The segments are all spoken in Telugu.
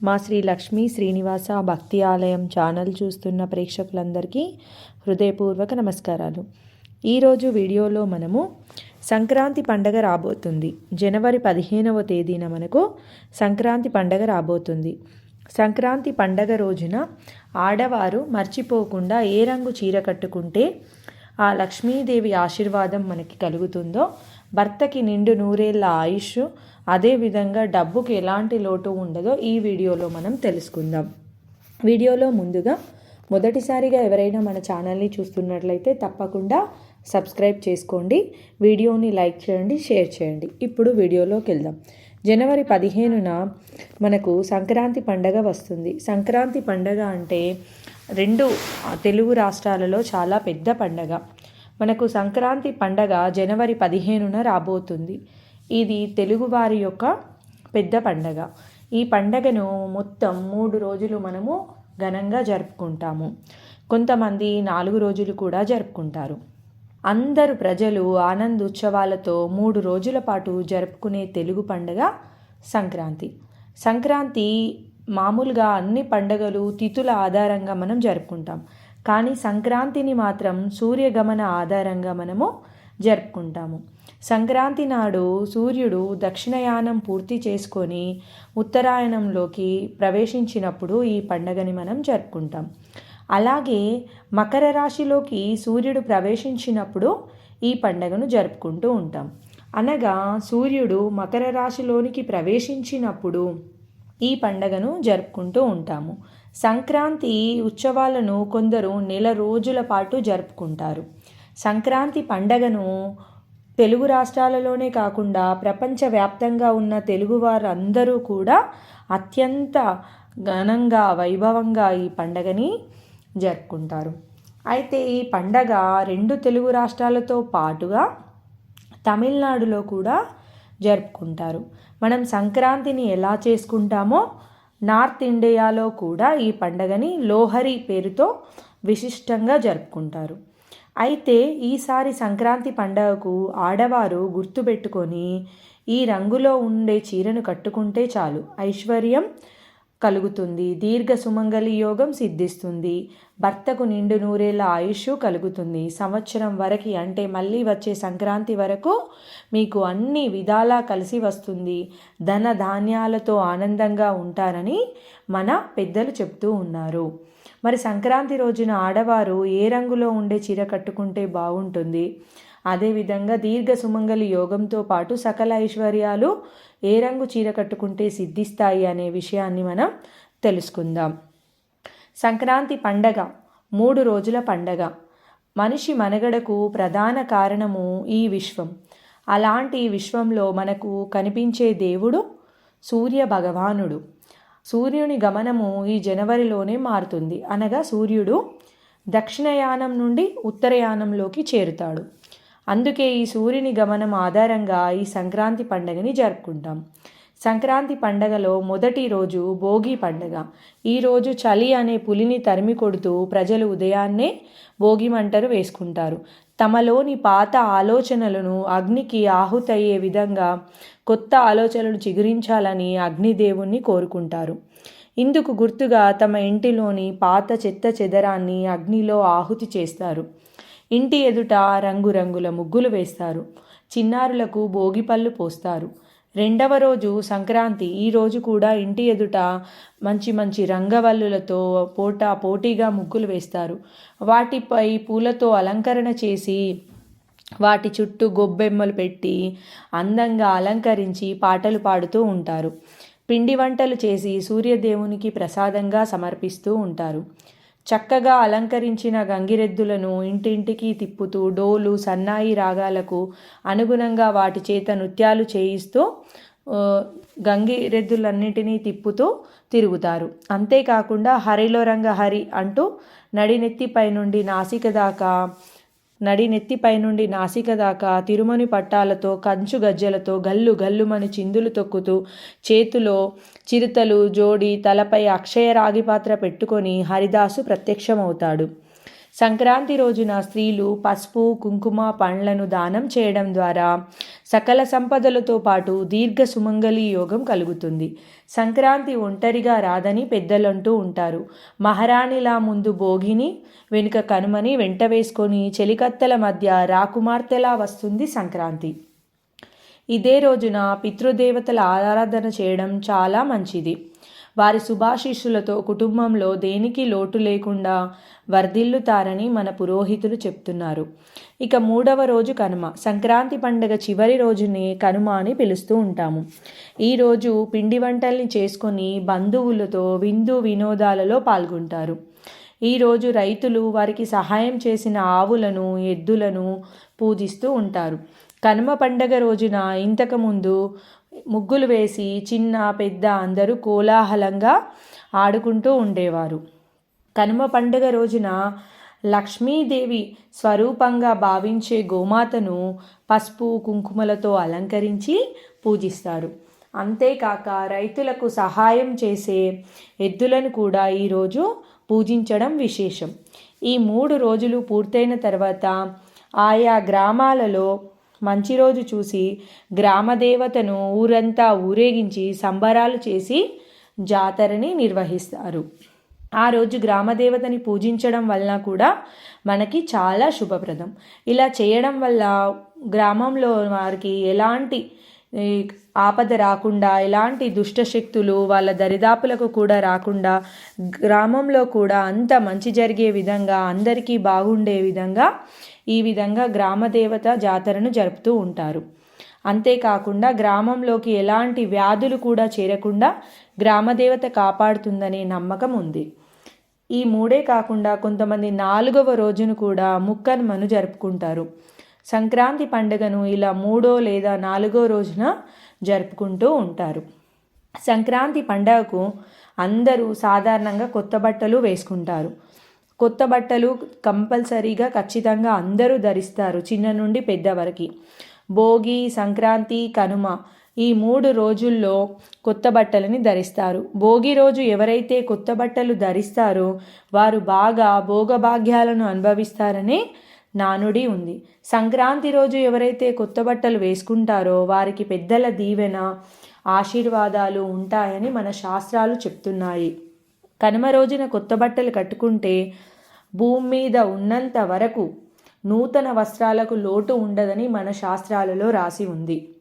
మా శ్రీ లక్ష్మీ శ్రీనివాస భక్తి ఆలయం ఛానల్ చూస్తున్న ప్రేక్షకులందరికీ హృదయపూర్వక నమస్కారాలు. ఈరోజు వీడియోలో మనము సంక్రాంతి పండగ రాబోతుంది. జనవరి పదిహేనవ తేదీన మనకు సంక్రాంతి పండగ రాబోతుంది. సంక్రాంతి పండగ రోజున ఆడవారు మర్చిపోకుండా ఏ రంగు చీర కట్టుకుంటే ఆ లక్ష్మీదేవి ఆశీర్వాదం మనకి కలుగుతుందో భర్తకి నిండు నూరేళ్ళ ఆయుష్ అదేవిధంగా డబ్బుకి ఎలాంటి లోటు ఉండదో ఈ వీడియోలో మనం తెలుసుకుందాం. వీడియోలో ముందుగా మొదటిసారిగా ఎవరైనా మన ఛానల్ని చూస్తున్నట్లయితే తప్పకుండా సబ్స్క్రైబ్ చేసుకోండి వీడియోని లైక్ చేయండి షేర్ చేయండి. ఇప్పుడు వీడియోలోకి వెళ్దాం. జనవరి పదిహేనున మనకు సంక్రాంతి పండగ వస్తుంది. సంక్రాంతి పండగ అంటే రెండు తెలుగు రాష్ట్రాలలో చాలా పెద్ద పండగ. మనకు సంక్రాంతి పండగ జనవరి పదిహేనున రాబోతుంది. ఇది తెలుగువారి యొక్క పెద్ద పండగ. ఈ పండగను మొత్తం మూడు రోజులు మనము ఘనంగా జరుపుకుంటాము. కొంతమంది నాలుగు రోజులు కూడా జరుపుకుంటారు. అందరు ప్రజలు ఆనంద ఉత్సవాలతో మూడు రోజుల పాటు జరుపుకునే తెలుగు పండగ సంక్రాంతి. సంక్రాంతి మామూలుగా అన్ని పండగలు తిథుల ఆధారంగా మనం జరుపుకుంటాం. కానీ సంక్రాంతిని మాత్రం సూర్యగమన ఆధారంగా మనము జరుపుకుంటాము. సంక్రాంతి నాడు సూర్యుడు దక్షిణయానం పూర్తి చేసుకొని ఉత్తరాయణంలోకి ప్రవేశించినప్పుడు ఈ పండగని మనం జరుపుకుంటాం. అలాగే మకర రాశిలోకి సూర్యుడు ప్రవేశించినప్పుడు ఈ పండగను జరుపుకుంటూ ఉంటాం. అనగా సూర్యుడు మకర రాశిలోనికి ప్రవేశించినప్పుడు ఈ పండగను జరుపుకుంటూ ఉంటాము. సంక్రాంతి ఉత్సవాలను కొందరు నెల రోజుల పాటు జరుపుకుంటారు. సంక్రాంతి పండగను తెలుగు రాష్ట్రాలలోనే కాకుండా ప్రపంచవ్యాప్తంగా ఉన్న తెలుగు వారందరూ కూడా అత్యంత ఘనంగా వైభవంగా ఈ పండగని జరుపుకుంటారు. అయితే ఈ పండగ రెండు తెలుగు రాష్ట్రాలతో పాటుగా తమిళనాడులో కూడా జరుపుకుంటారు. మనం సంక్రాంతిని ఎలా చేసుకుంటామో నార్త్ ఇండియాలో కూడా ఈ పండగని లోహరి పేరుతో విశిష్టంగా జరుపుకుంటారు. అయితే ఈసారి సంక్రాంతి పండగకు ఆడవారు గుర్తుపెట్టుకొని ఈ రంగులో ఉండే చీరను కట్టుకుంటే చాలు. ఐశ్వర్యం కలుగుతుంది. దీర్ఘ సుమంగళి యోగం సిద్ధిస్తుంది. భర్తకు నిండు నూరేళ్ళ ఆయుష్ కలుగుతుంది. సంవత్సరం వరకు అంటే మళ్ళీ వచ్చే సంక్రాంతి వరకు మీకు అన్ని విధాలా కలిసి వస్తుంది. ధన ధాన్యాలతో ఆనందంగా ఉంటారని మన పెద్దలు చెప్తూ ఉన్నారు. మరి సంక్రాంతి రోజున ఆడవారు ఏ రంగులో ఉండే చీర కట్టుకుంటే బాగుంటుంది? అదేవిధంగా దీర్ఘ సుమంగలి యోగంతో పాటు సకల ఐశ్వర్యాలు ఏ రంగు చీర కట్టుకుంటే సిద్ధిస్తాయి అనే విషయాన్ని మనం తెలుసుకుందాం. సంక్రాంతి పండగ మూడు రోజుల పండగ. మనిషి మనగడకు ప్రధాన కారణము ఈ విశ్వం. అలాంటి విశ్వంలో మనకు కనిపించే దేవుడు సూర్య భగవానుడు. సూర్యుని గమనము ఈ జనవరిలోనే మారుతుంది. అనగా సూర్యుడు దక్షిణయానం నుండి ఉత్తరయానంలోకి చేరుతాడు. అందుకే ఈ సూర్యుని గమనం ఆధారంగా ఈ సంక్రాంతి పండుగని జరుపుకుంటాం. సంక్రాంతి పండగలో మొదటి రోజు భోగి పండగ. ఈరోజు చలి అనే పులిని తరిమి కొడుతూ ప్రజలు ఉదయాన్నే భోగి మంటలు వేసుకుంటారు. తమలోని పాత ఆలోచనలను అగ్నికి ఆహుతయ్యే విధంగా కొత్త ఆలోచనలు చిగురించాలని అగ్నిదేవుణ్ణి కోరుకుంటారు. ఇందుకు గుర్తుగా తమ ఇంటిలోని పాత చెత్త చెదరాన్ని అగ్నిలో ఆహుతి చేస్తారు. ఇంటి ఎదుట రంగురంగుల ముగ్గులు వేస్తారు. చిన్నారులకు భోగిపళ్ళు పోస్తారు. రెండవ రోజు సంక్రాంతి ఈ రోజు కూడా ఇంటి ఎదుట మంచి మంచి రంగవల్లులతో పోటా పోటీగా ముగ్గులు వేస్తారు. వాటిపై పూలతో అలంకరణ చేసి వాటి చుట్టూ గొబ్బెమ్మలు పెట్టి అందంగా అలంకరించి పాటలు పాడుతూ ఉంటారు. పిండి వంటలు చేసి సూర్యదేవునికి ప్రసాదంగా సమర్పిస్తూ ఉంటారు. చక్కగా అలంకరించిన గంగిరెద్దులను ఇంటింటికి తిప్పుతూ డోలు సన్నాయి రాగాలకు అనుగుణంగా వాటి చేత నృత్యాలు చేయిస్తూ గంగిరెద్దులన్నిటినీ తిప్పుతూ తిరుగుతారు. అంతేకాకుండా హరిలో రంగ హరి అంటూ నడినెత్తిపై నుండి నాసిక దాకా నడి నెత్తిపై నుండి నాసిక దాకా తిరుమని పట్టాలతో కంచు గజ్జలతో గల్లు గల్లుమని చిందులు తొక్కుతూ చేతిలో చిరుతలు జోడి తలపై అక్షయ రాగి పాత్ర పెట్టుకొని హరిదాసు ప్రత్యక్షమవుతాడు. సంక్రాంతి రోజున స్త్రీలు పసుపు కుంకుమ పండ్లను దానం చేయడం ద్వారా సకల సంపదలతో పాటు దీర్ఘ సుమంగళి యోగం కలుగుతుంది. సంక్రాంతి ఒంటరిగా రాదని పెద్దలంటూ ఉంటారు. మహారాణిలా ముందు భోగిని వెనుక కనుమని వెంట వేసుకొని చెలికత్తల మధ్య రాకుమార్తెలా వస్తుంది సంక్రాంతి. ఇదే రోజున పితృదేవతల ఆరాధన చేయడం చాలా మంచిది. వారి శుభాశిష్యులతో కుటుంబంలో దేనికి లోటు లేకుండా వర్ధిల్లుతారని మన పురోహితులు చెప్తున్నారు. ఇక మూడవ రోజు కనుమ. సంక్రాంతి పండుగ చివరి రోజుని కనుమ అని పిలుస్తూ ఉంటాము. ఈరోజు పిండి వంటల్ని చేసుకొని బంధువులతో విందు వినోదాలలో పాల్గొంటారు. ఈరోజు రైతులు వారికి సహాయం చేసిన ఆవులను ఎద్దులను పూజిస్తూ ఉంటారు. కనుమ పండగ రోజున ఇంతకుముందు ముగ్గులు వేసి చిన్న పెద్ద అందరూ కోలాహలంగా ఆడుకుంటూ ఉండేవారు. కనుమ పండుగ రోజున లక్ష్మీదేవి స్వరూపంగా భావించే గోమాతను పసుపు కుంకుమలతో అలంకరించి పూజిస్తారు. అంతేకాక రైతులకు సహాయం చేసే ఎద్దులను కూడా ఈరోజు పూజించడం విశేషం. ఈ మూడు రోజులు పూర్తయిన తర్వాత ఆయా గ్రామాలలో మంచి రోజు చూసి గ్రామదేవతను ఊరంతా ఊరేగించి సంబరాలు చేసి జాతరని నిర్వహిస్తారు. ఆ రోజు గ్రామదేవతని పూజించడం వలన కూడా మనకి చాలా శుభప్రదం. ఇలా చేయడం వల్ల గ్రామంలో వారికి ఎలాంటి ఆపద రాకుండా ఎలాంటి దుష్టశక్తులు వాళ్ళ దరిదాపులకు కూడా రాకుండా గ్రామంలో కూడా అంత మంచి జరిగే విధంగా అందరికీ బాగుండే విధంగా ఈ విధంగా గ్రామదేవత జాతరను జరుపుతూ ఉంటారు. అంతేకాకుండా గ్రామంలోకి ఎలాంటి వ్యాధులు కూడా చేరకుండా గ్రామదేవత కాపాడుతుందనే నమ్మకం ఉంది. ఈ మూడే కాకుండా కొంతమంది నాలుగవ రోజును కూడా ముక్కన్మను జరుపుకుంటారు. సంక్రాంతి పండుగను ఇలా మూడో లేదా నాలుగో రోజున జరుపుకుంటూ ఉంటారు. సంక్రాంతి పండగకు అందరూ సాధారణంగా కొత్త బట్టలు వేసుకుంటారు. కొత్త బట్టలు కంపల్సరీగా ఖచ్చితంగా అందరూ ధరిస్తారు చిన్న నుండి పెద్ద వరకు. భోగి సంక్రాంతి కనుమ ఈ మూడు రోజుల్లో కొత్త బట్టలని ధరిస్తారు. భోగి రోజు ఎవరైతే కొత్త బట్టలు ధరిస్తారో వారు బాగా భోగభాగ్యాలను అనుభవిస్తారని నానుడి ఉంది. సంక్రాంతి రోజు ఎవరైతే కొత్త బట్టలు వేసుకుంటారో వారికి పెద్దల దీవెన ఆశీర్వాదాలు ఉంటాయని మన శాస్త్రాలు చెప్తున్నాయి. కనుమ రోజున కొత్త బట్టలు కట్టుకుంటే భూమి మీద ఉన్నంత వరకు నూతన వస్త్రాలకు లోటు ఉండదని మన శాస్త్రాలలో రాసి ఉంది.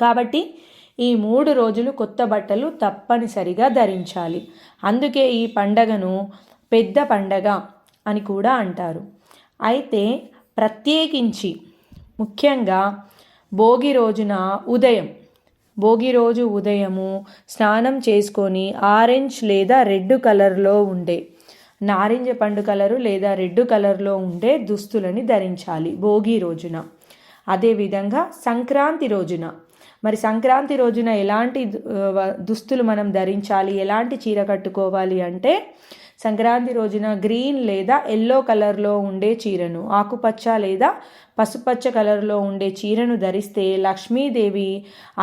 కాబట్టి ఈ మూడు రోజులు కొత్త బట్టలు తప్పనిసరిగా ధరించాలి. అందుకే ఈ పండగను పెద్ద పండగ అని కూడా అంటారు. అయితే ప్రత్యేకించి ముఖ్యంగా భోగి రోజున ఉదయం భోగి రోజు ఉదయము స్నానం చేసుకొని ఆరెంజ్ లేదా రెడ్ కలర్లో ఉండే నారింజ పండు కలరు లేదా రెడ్ కలర్లో ఉండే దుస్తులని ధరించాలి భోగి రోజున. అదేవిధంగా సంక్రాంతి రోజున. మరి సంక్రాంతి రోజున ఎలాంటి దుస్తులు మనం ధరించాలి ఎలాంటి చీర కట్టుకోవాలి అంటే సంక్రాంతి రోజున గ్రీన్ లేదా ఎల్లో కలర్లో ఉండే చీరను ఆకుపచ్చ లేదా పసుపచ్చ కలర్లో ఉండే చీరను ధరిస్తే లక్ష్మీదేవి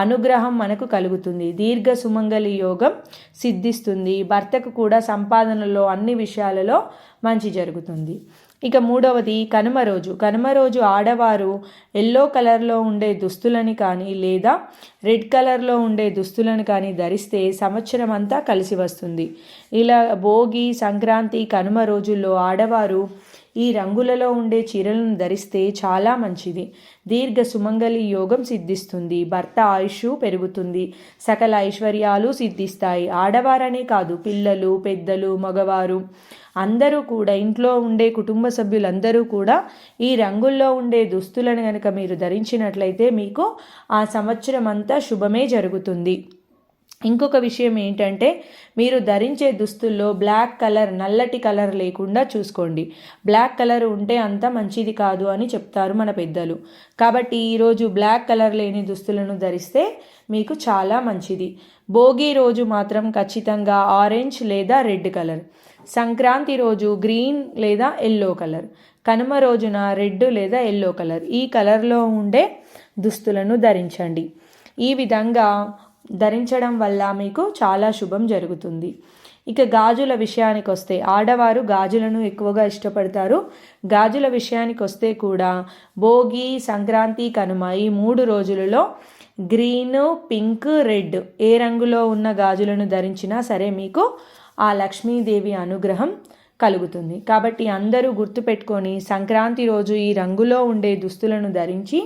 అనుగ్రహం మనకు కలుగుతుంది. దీర్ఘ సుమంగలి యోగం సిద్ధిస్తుంది. భర్తకు కూడా సంపాదనలో అన్ని విషయాలలో మంచి జరుగుతుంది. ఇక మూడవది కనుమ రోజు. కనుమ రోజు ఆడవారు ఎల్లో కలర్లో ఉండే దుస్తులని కానీ లేదా రెడ్ కలర్లో ఉండే దుస్తులను కానీ ధరిస్తే సంవత్సరం అంతా కలిసి వస్తుంది. ఇలా భోగి సంక్రాంతి కనుమ రోజుల్లో ఆడవారు ఈ రంగులలో ఉండే చీరలను ధరిస్తే చాలా మంచిది. దీర్ఘ సుమంగళి యోగం సిద్ధిస్తుంది. భర్త ఆయుష్ పెరుగుతుంది. సకల ఐశ్వర్యాలు సిద్ధిస్తాయి. ఆడవారనే కాదు పిల్లలు పెద్దలు మగవారు. అందరూ కూడా ఇంట్లో ఉండే కుటుంబ సభ్యులందరూ కూడా ఈ రంగుల్లో ఉండే దుస్తులను కనుక మీరు ధరించినట్లయితే మీకు ఆ సంవత్సరం అంతా శుభమే జరుగుతుంది. ఇంకొక విషయం ఏంటంటే మీరు ధరించే దుస్తుల్లో బ్లాక్ కలర్ నల్లటి కలర్ లేకుండా చూసుకోండి. బ్లాక్ కలర్ ఉంటే అంత మంచిది కాదు అని చెప్తారు మన పెద్దలు. కాబట్టి ఈరోజు బ్లాక్ కలర్ లేని దుస్తులను ధరిస్తే మీకు చాలా మంచిది. భోగి రోజు మాత్రం ఖచ్చితంగా ఆరెంజ్ లేదా రెడ్ కలర్. సంక్రాంతి రోజు గ్రీన్ లేదా ఎల్లో కలర్. కనుమ రోజున రెడ్ లేదా ఎల్లో కలర్. ఈ కలర్లో ఉండే దుస్తులను ధరించండి. ఈ విధంగా ధరించడం వల్ల మీకు చాలా శుభం జరుగుతుంది. ఇక గాజుల విషయానికి వస్తే ఆడవారు గాజులను ఎక్కువగా ఇష్టపడతారు. గాజుల విషయానికి వస్తే కూడా భోగి సంక్రాంతి కనుమ ఈ మూడు రోజులలో గ్రీన్ పింక్ రెడ్ ఏ రంగులో ఉన్న గాజులను ధరించినా సరే మీకు ఆ లక్ష్మీదేవి అనుగ్రహం కలుగుతుంది. కాబట్టి అందరూ గుర్తుపెట్టుకొని సంక్రాంతి రోజు ఈ రంగులో ఉండే దుస్తులను ధరించి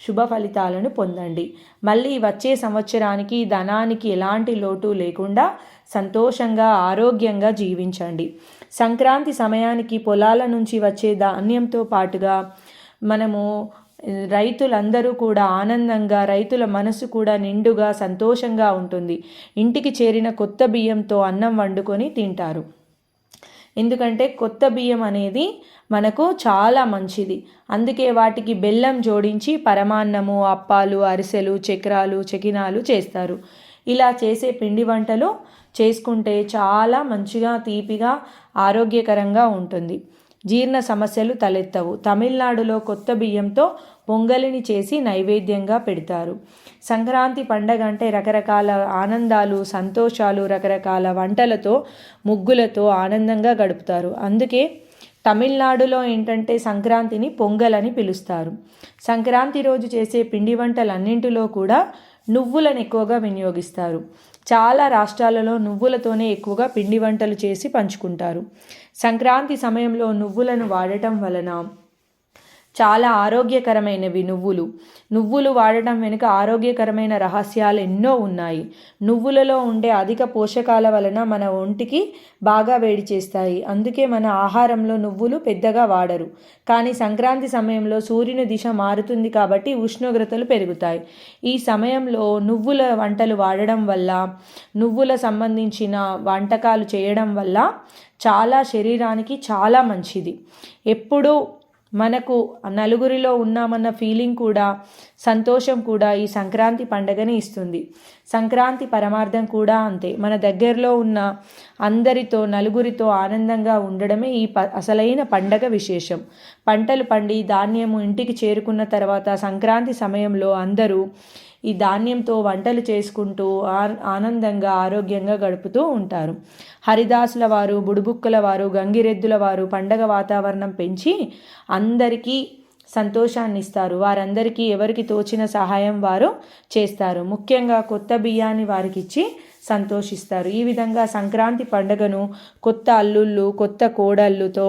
శుభ ఫలితాలను పొందండి. మళ్ళీ వచ్చే సంవత్సరానికి ధనానికి ఎలాంటి లోటు లేకుండా సంతోషంగా ఆరోగ్యంగా జీవించండి. సంక్రాంతి సమయానికి పొలాల నుంచి వచ్చే ధాన్యంతో పాటుగా మనము రైతులందరూ కూడా ఆనందంగా రైతుల మనసు కూడా నిండుగా సంతోషంగా ఉంటుంది. ఇంటికి చేరిన కొత్త బియ్యంతో అన్నం వండుకొని తింటారు. ఎందుకంటే కొత్త బియ్యం అనేది మనకు చాలా మంచిది. అందుకే వాటికి బెల్లం జోడించి పరమాన్నము అప్పాలు అరిసెలు చక్రాలు చకినాలు చేస్తారు. ఇలా చేసే పిండి వంటలు చేసుకుంటే చాలా మంచిగా తీపిగా ఆరోగ్యకరంగా ఉంటుంది. జీర్ణ సమస్యలు తలెత్తవు. తమిళనాడులో కొత్త బియ్యంతో పొంగలిని చేసి నైవేద్యంగా పెడతారు. సంక్రాంతి పండగ అంటే రకరకాల ఆనందాలు సంతోషాలు రకరకాల వంటలతో ముగ్గులతో ఆనందంగా గడుపుతారు. అందుకే తమిళనాడులో ఏంటంటే సంక్రాంతిని పొంగల్ అని పిలుస్తారు. సంక్రాంతి రోజు చేసే పిండి వంటలన్నింటిలో కూడా నువ్వులను ఎక్కువగా వినియోగిస్తారు. చాలా రాష్ట్రాలలో నువ్వులతోనే ఎక్కువగా పిండి వంటలు చేసి పంచుకుంటారు. సంక్రాంతి సమయంలో నువ్వులను వాడటం వలన చాలా ఆరోగ్యకరమైనవి నువ్వులు. నువ్వులు వాడటం వెనుక ఆరోగ్యకరమైన రహస్యాలు ఎన్నో ఉన్నాయి. నువ్వులలో ఉండే అధిక పోషకాల వలన మన ఒంటికి బాగా వేడి చేస్తాయి. అందుకే మన ఆహారంలో నువ్వులు పెద్దగా వాడరు. కానీ సంక్రాంతి సమయంలో సూర్యుని దిశ మారుతుంది కాబట్టి ఉష్ణోగ్రతలు పెరుగుతాయి. ఈ సమయంలో నువ్వుల వంటలు వాడడం వల్ల నువ్వుల సంబంధించిన వంటకాలు చేయడం వల్ల చాలా శరీరానికి చాలా మంచిది. ఎప్పుడూ మనకు నలుగురిలో ఉన్నామన్న ఫీలింగ్ కూడా సంతోషం కూడా ఈ సంక్రాంతి పండగని ఇస్తుంది. సంక్రాంతి పరమార్థం కూడా అంతే. మన దగ్గరలో ఉన్న అందరితో నలుగురితో ఆనందంగా ఉండడమే ఈ ప అసలైన పండగ విశేషం. పంటలు పండి ధాన్యము ఇంటికి చేరుకున్న తర్వాత సంక్రాంతి సమయంలో అందరూ ఈ ధాన్యంతో వంటలు చేసుకుంటూ ఆనందంగా ఆరోగ్యంగా గడుపుతూ ఉంటారు. హరిదాసుల వారు బుడుబుక్కుల వారు గంగిరెద్దుల వారు పండగ వాతావరణం పెంచి అందరికీ సంతోషాన్ని ఇస్తారు. వారందరికీ ఎవరికి తోచిన సహాయం వారు చేస్తారు. ముఖ్యంగా కొత్త బియ్యాన్ని వారికి ఇచ్చి సంతోషిస్తారు. ఈ విధంగా సంక్రాంతి పండుగను కొత్త అల్లుళ్ళు కొత్త కోడళ్ళుతో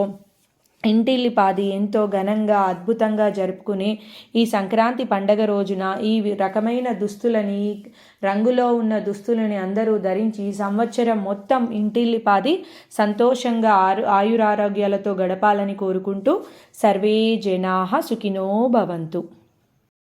ఇంటిల్లిపాది ఎంతో ఘనంగా అద్భుతంగా జరుపుకునే ఈ సంక్రాంతి పండగ రోజున ఈ రకమైన దుస్తులని రంగులో ఉన్న దుస్తులని అందరూ ధరించి సంవత్సరం మొత్తం ఇంటిల్లిపాది సంతోషంగా ఆరు ఆయురారోగ్యాలతో గడపాలని కోరుకుంటూ సర్వే జనా సుఖినో భవంతు.